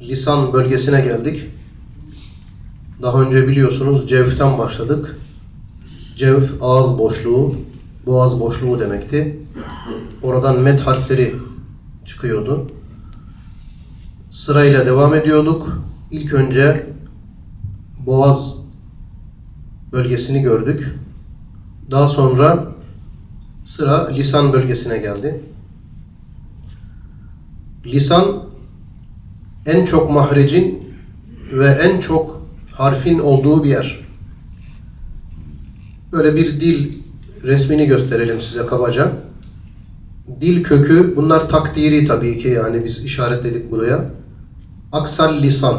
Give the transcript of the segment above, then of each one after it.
lisan bölgesine geldik. Daha önce biliyorsunuz cevften başladık. Cevf ağız boşluğu, boğaz boşluğu demekti. Oradan met harfleri çıkıyordu. Sırayla devam ediyorduk. İlk önce boğaz bölgesini gördük. Daha sonra sıra lisan bölgesine geldi. Lisan en çok mahrecin ve en çok harfin olduğu bir yer. Böyle bir dil resmini gösterelim size kabaca. Dil kökü, bunlar takdiri tabii ki yani biz işaretledik buraya. Aksal lisan.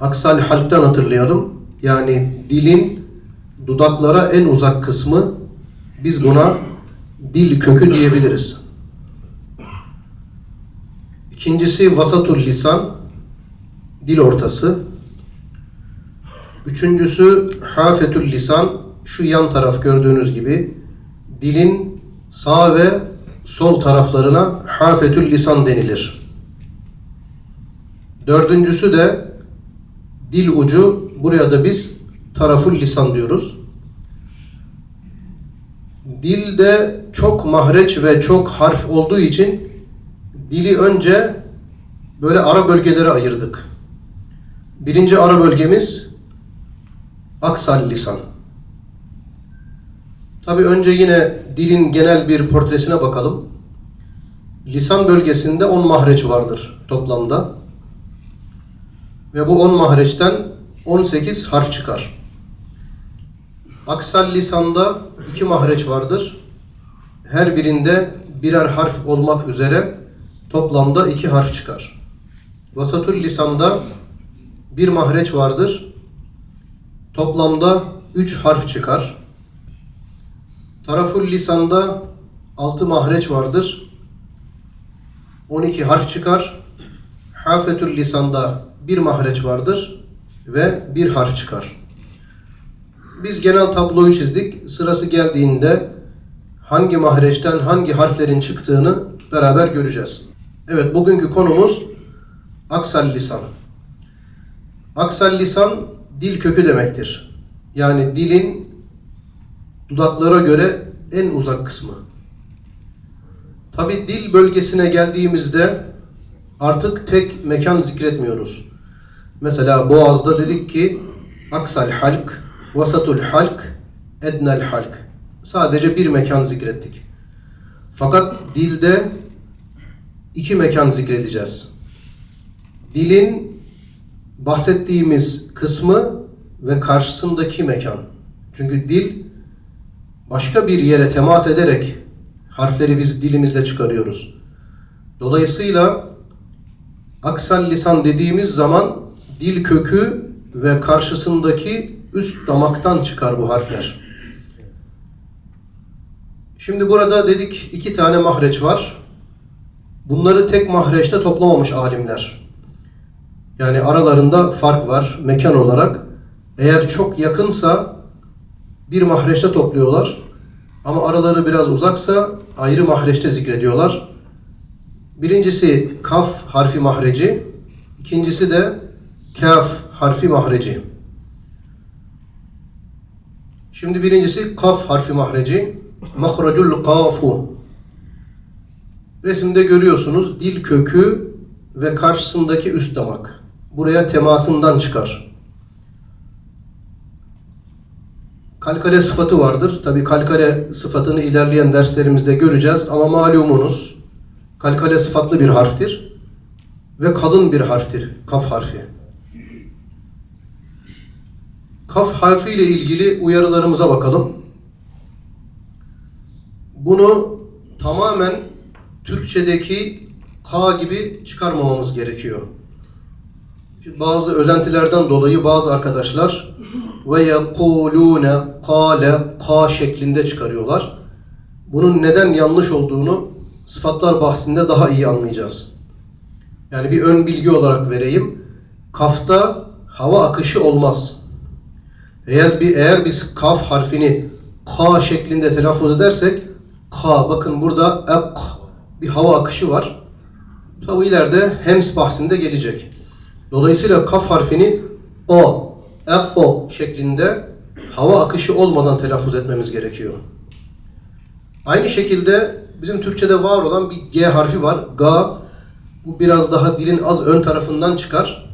Aksal halktan hatırlayalım. Yani dilin dudaklara en uzak kısmı biz buna dil kökü diyebiliriz. İkincisi vasatul lisan, dil ortası. Üçüncüsü hafetül lisan, şu yan taraf gördüğünüz gibi dilin sağ ve sol taraflarına hafetül lisan denilir. Dördüncüsü de dil ucu, buraya da biz taraful lisan diyoruz. Dilde çok mahreç ve çok harf olduğu için dili önce böyle ara bölgelere ayırdık. Birinci ara bölgemiz aksal lisan. Tabi önce yine dilin genel bir portresine bakalım. Lisan bölgesinde 10 mahreç vardır toplamda. Ve bu 10 mahreçten 18 harf çıkar. Aksal lisanda 2 mahreç vardır. Her birinde birer harf olmak üzere toplamda 2 harf çıkar. Vasatul lisanda bir mahreç vardır. Toplamda 3 harf çıkar. Taraful lisanda 6 mahreç vardır. 12 harf çıkar. Hafetül lisanda bir mahreç vardır ve bir harf çıkar. Biz genel tabloyu çizdik. Sırası geldiğinde hangi mahreçten hangi harflerin çıktığını beraber göreceğiz. Evet bugünkü konumuz aksal lisan. Aksal lisan dil kökü demektir. Yani dilin dudaklara göre en uzak kısmı. Tabi dil bölgesine geldiğimizde artık tek mekan zikretmiyoruz. Mesela Boğaz'da dedik ki aksal halk, vasatul halk, ednel halk. Sadece bir mekan zikrettik. Fakat dilde iki mekan zikredeceğiz. Dilin bahsettiğimiz kısmı ve karşısındaki mekan. Çünkü dil başka bir yere temas ederek harfleri biz dilimizle çıkarıyoruz. Dolayısıyla aksal lisan dediğimiz zaman dil kökü ve karşısındaki üst damaktan çıkar bu harfler. Şimdi burada dedik iki tane mahreç var. Bunları tek mahreçte toplamamış alimler. Yani aralarında fark var mekan olarak. Eğer çok yakınsa bir mahreçte topluyorlar. Ama araları biraz uzaksa ayrı mahreçte zikrediyorlar. Birincisi kaf harfi mahreci, ikincisi de kaf harfi mahreci. Şimdi birincisi kaf harfi mahreci, mahracul kafu. Resimde görüyorsunuz dil kökü ve karşısındaki üst damak. Buraya temasından çıkar. Kalkale sıfatı vardır. Tabi kalkale sıfatını ilerleyen derslerimizde göreceğiz ama malumunuz kalkale sıfatlı bir harftir ve kalın bir harftir. Kaf harfi. Kaf harfi ile ilgili uyarılarımıza bakalım. Bunu tamamen Türkçedeki K gibi çıkarmamamız gerekiyor. Bazı özentilerden dolayı bazı arkadaşlar ve yekulune kale ka şeklinde çıkarıyorlar. Bunun neden yanlış olduğunu sıfatlar bahsinde daha iyi anlayacağız. Yani bir ön bilgi olarak vereyim. Kafta hava akışı olmaz. Eğer, bir, eğer biz kaf harfini K şeklinde telaffuz edersek K bakın burada ek bir hava akışı var. Tabi ileride hems bahsinde gelecek. Dolayısıyla kaf harfini o, e, o şeklinde hava akışı olmadan telaffuz etmemiz gerekiyor. Aynı şekilde bizim Türkçe'de var olan bir G harfi var. Ga. Bu biraz daha dilin az ön tarafından çıkar.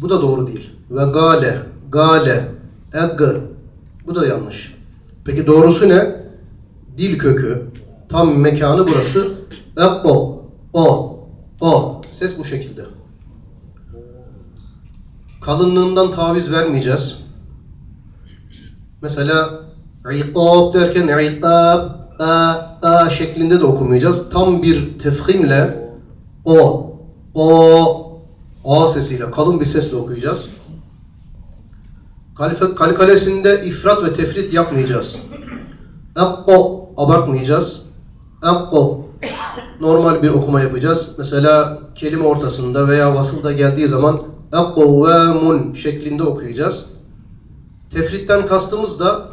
Bu da doğru değil. Ve gale, gale, eg. Bu da yanlış. Peki doğrusu ne? Dil kökü. Tam mekanı burası. Eppo, o, o. Ses bu şekilde. Kalınlığından taviz vermeyeceğiz. Mesela İqab derken İqab, a, a şeklinde de okumayacağız. Tam bir tefhimle o, o, a sesiyle, kalın bir sesle okuyacağız. Kalife, kalkalesinde ifrat ve tefrit yapmayacağız. Ekko abartmayacağız. Ekko normal bir okuma yapacağız. Mesela kelime ortasında veya vasılda geldiği zaman ekko ve mun şeklinde okuyacağız. Tefritten kastımız da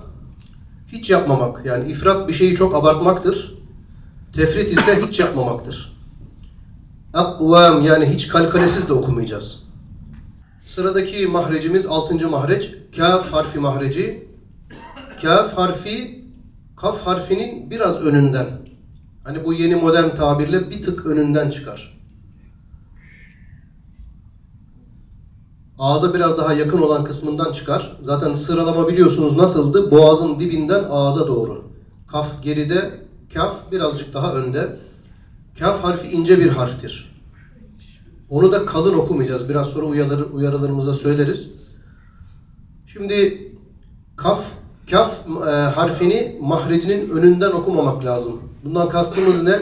hiç yapmamak. Yani ifrat bir şeyi çok abartmaktır. Tefrit ise hiç yapmamaktır. Akvam yani hiç kalkalesiz de okumayacağız. Sıradaki mahrecimiz 6. mahreç. Kaf harfi mahreci. Kaf harfi kaf harfinin biraz önünden. Hani bu yeni modern tabirle bir tık önünden çıkar. Ağza biraz daha yakın olan kısmından çıkar. Zaten sıralama biliyorsunuz nasıldı? Boğazın dibinden ağza doğru. Kaf geride, kaf birazcık daha önde. Kaf harfi ince bir harftir. Onu da kalın okumayacağız. Biraz sonra uyarı, uyarılarımızda söyleriz. Şimdi kaf, kaf e, harfini mahrecinin önünden okumamak lazım. Bundan kastımız ne?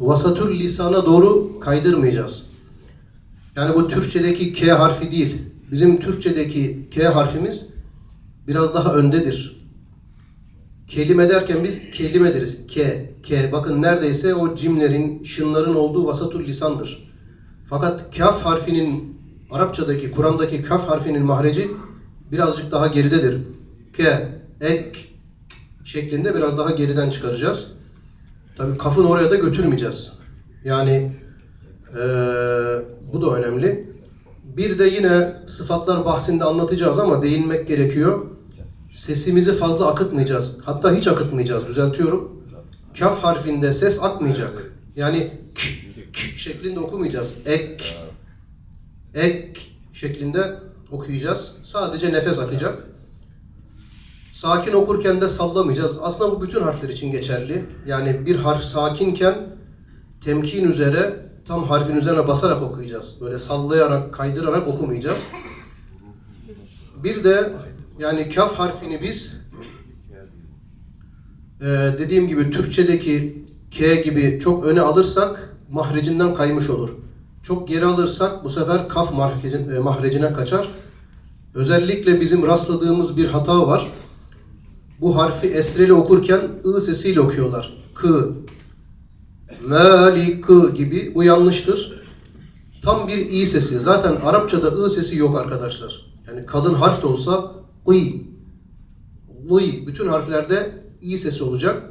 Vasatür lisana doğru kaydırmayacağız. Yani bu Türkçedeki K harfi değil. Bizim Türkçedeki K harfimiz biraz daha öndedir. Kelime derken biz kelime deriz. K, K. Bakın neredeyse o cimlerin, şınların olduğu vasatul lisandır. Fakat kaf harfinin Arapçadaki, Kur'an'daki kaf harfinin mahreci birazcık daha geridedir. K, ek şeklinde biraz daha geriden çıkaracağız. Tabii kafın oraya da götürmeyeceğiz. Yani eee, bu da önemli. Bir de yine sıfatlar bahsinde anlatacağız ama değinmek gerekiyor. Sesimizi fazla akıtmayacağız. Hatta hiç akıtmayacağız. Düzeltiyorum. Kaf harfinde ses akmayacak. Yani k, k şeklinde okumayacağız. Ek, ek şeklinde okuyacağız. Sadece nefes akacak. Sakin okurken de sallamayacağız. Aslında bu bütün harfler için geçerli. Yani bir harf sakinken temkin üzere tam harfin üzerine basarak okuyacağız. Böyle sallayarak, kaydırarak okumayacağız. Bir de yani kaf harfini biz e, dediğim gibi Türkçedeki K gibi çok öne alırsak mahrecinden kaymış olur. Çok geri alırsak bu sefer kaf mahrecin- e, mahrecine kaçar. Özellikle bizim rastladığımız bir hata var. Bu harfi esreli okurken ı sesiyle okuyorlar. Kı, Malik gibi bu yanlıştır. Tam bir i sesi. Zaten Arapçada ı sesi yok arkadaşlar. Yani kadın harf de olsa uy, uy bütün harflerde i sesi olacak.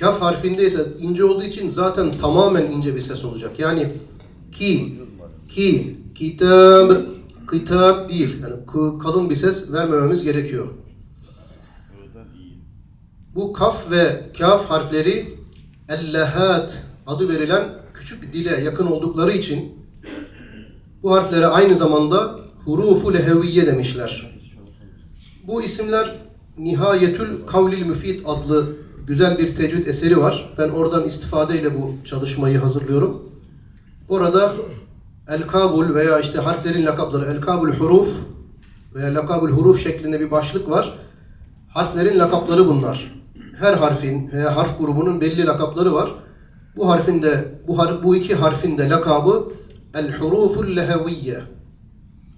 Kaf harfinde ise ince olduğu için zaten tamamen ince bir ses olacak. Yani ki, ki, kitab, kitap değil. Yani kalın bir ses vermememiz gerekiyor. Bu kaf ve kaf harfleri ellehat adı verilen küçük dile yakın oldukları için bu harflere aynı zamanda hurufu leheviye demişler. Bu isimler Nihayetül Kavlil Müfid adlı güzel bir tecvid eseri var. Ben oradan istifadeyle bu çalışmayı hazırlıyorum. Orada El-Kabul veya işte harflerin lakapları El-Kabul Huruf veya Lakabul Huruf şeklinde bir başlık var. Harflerin lakapları bunlar. Her harfin veya harf grubunun belli lakapları var. Bu harfin de bu harf bu iki harfin de lakabı el huruful leheviyye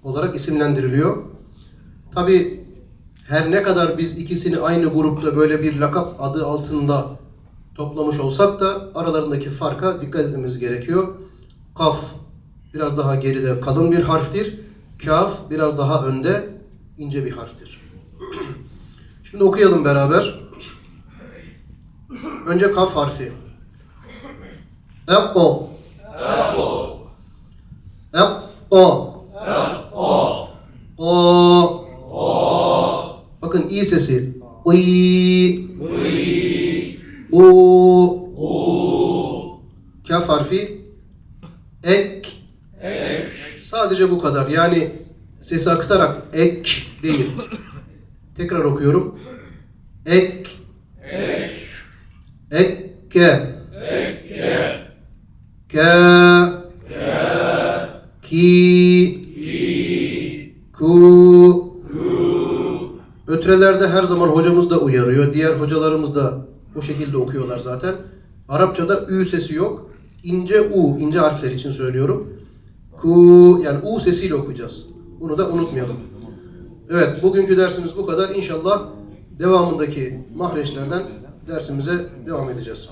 olarak isimlendiriliyor. Tabi her ne kadar biz ikisini aynı grupta böyle bir lakap adı altında toplamış olsak da aralarındaki farka dikkat etmemiz gerekiyor. Kaf biraz daha geride kalın bir harftir. Kaf biraz daha önde ince bir harftir. Şimdi okuyalım beraber. Önce kaf harfi. Ekko. O. O. Bakın i sesi. I. U. Kaf harfi. Ek. Sadece bu kadar. Yani sesi akıtarak ek değil. Tekrar okuyorum. Ek. Ekke. Ke. Ki. Ku. Ötrelerde her zaman hocamız da uyarıyor. Diğer hocalarımız da bu şekilde okuyorlar zaten. Arapçada ü sesi yok. İnce u, ince harfler için söylüyorum. Ku, yani u sesiyle okuyacağız. Bunu da unutmayalım. Evet, bugünkü dersimiz bu kadar. İnşallah devamındaki mahreçlerden dersimize devam edeceğiz.